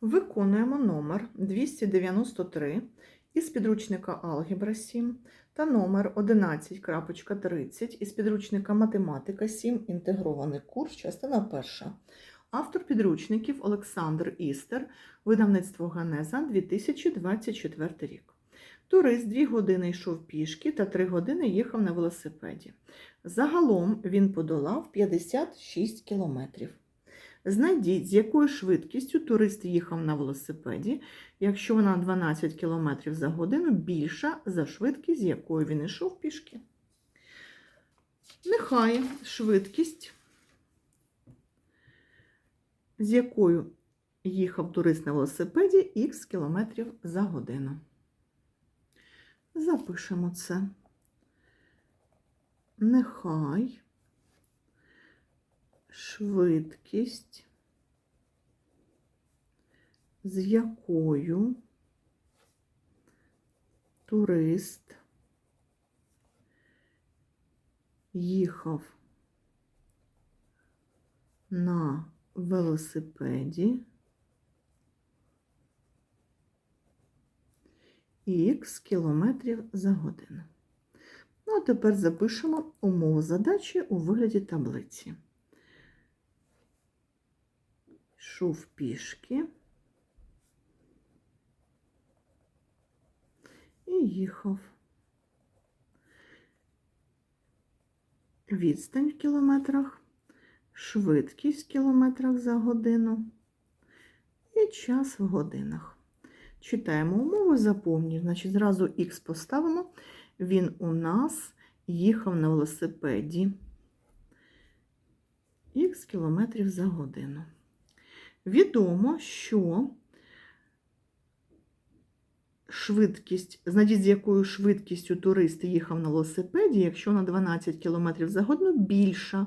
Виконуємо номер 293 із підручника Алгебра 7 та номер 11.30 із підручника Математика 7. Інтегрований курс, частина 1. Автор підручників Олександр Істер, видавництво Ганеза 2024 рік. Турист 2 години йшов пішки та 3 години їхав на велосипеді. Загалом він подолав 56 кілометрів. Знайдіть, з якою швидкістю турист їхав на велосипеді, якщо вона 12 км за годину більша за швидкість, з якою він йшов пішки. Нехай швидкість, з якою їхав турист на велосипеді х км за годину. Запишемо це. Нехай швидкість, з якою турист їхав на велосипеді х кілометрів за годину. Ну, а тепер запишемо умову задачі у вигляді таблиці. Йшов пішки і їхав. Відстань в кілометрах, швидкість в кілометрах за годину і час в годинах. Читаємо умову, заповнюємо. Значить, зразу х поставимо. Він у нас їхав на велосипеді х кілометрів за годину. Відомо, що швидкість, знайдіть, з якою швидкістю турист їхав на велосипеді, якщо на 12 км за годину більша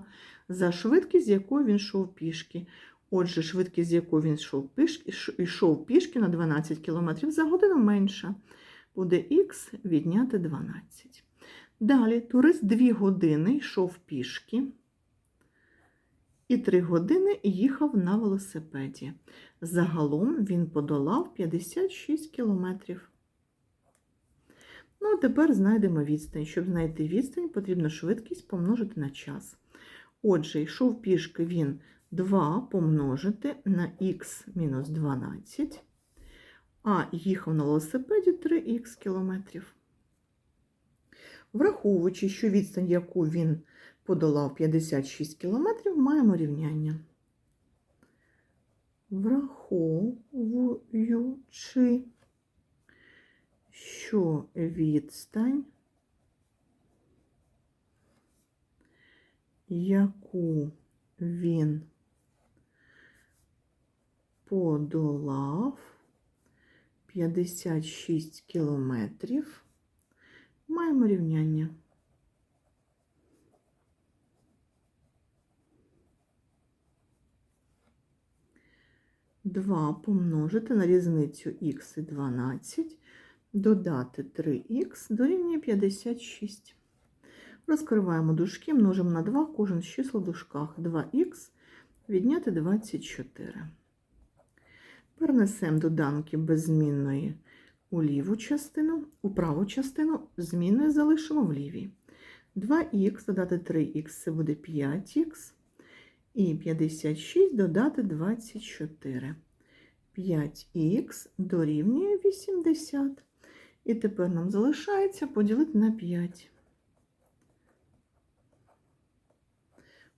за швидкість, з якою він йшов пішки. Отже, швидкість, з якою він йшов пішки, йшов пішки на 12 км за годину менша. Буде х відняти 12. Далі турист 2 години йшов пішки і 3 години їхав на велосипеді. Загалом він подолав 56 кілометрів. Ну, а тепер знайдемо відстань. Щоб знайти відстань, потрібно швидкість помножити на час. Отже, йшов пішки він 2 помножити на х мінус 12, а їхав на велосипеді 3х кілометрів. Враховуючи, що відстань, яку він подолав 56 кілометрів, маємо рівняння. Враховуючи, що відстань, яку він подолав 56 кілометрів, маємо рівняння. Два помножити на різницю х і 12, додати 3х дорівнює 56. Розкриваємо дужки, множимо на 2, кожен з чисел в дужках. 2х відняти 24. Перенесемо доданки беззмінної у ліву частину, у праву частину, змінною залишимо в лівій. 2х додати 3х це буде 5х. І 56 додати 24. 5х дорівнює 80. І тепер нам залишається поділити на 5.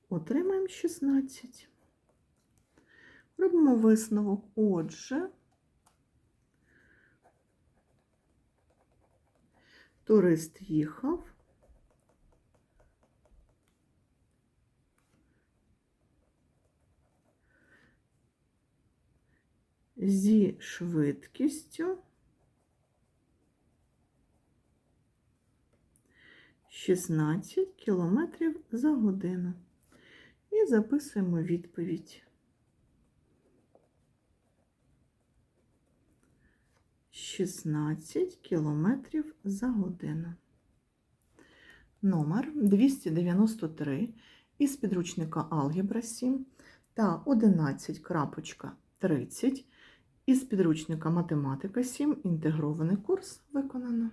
Отримаємо 16. Робимо висновок. Отже, турист їхав. Зі швидкістю 16 кілометрів за годину. І записуємо відповідь. 16 кілометрів за годину. Номер 293 із підручника Алгебра 7 та 11.30 Із підручника Математика 7 інтегрований курс виконано.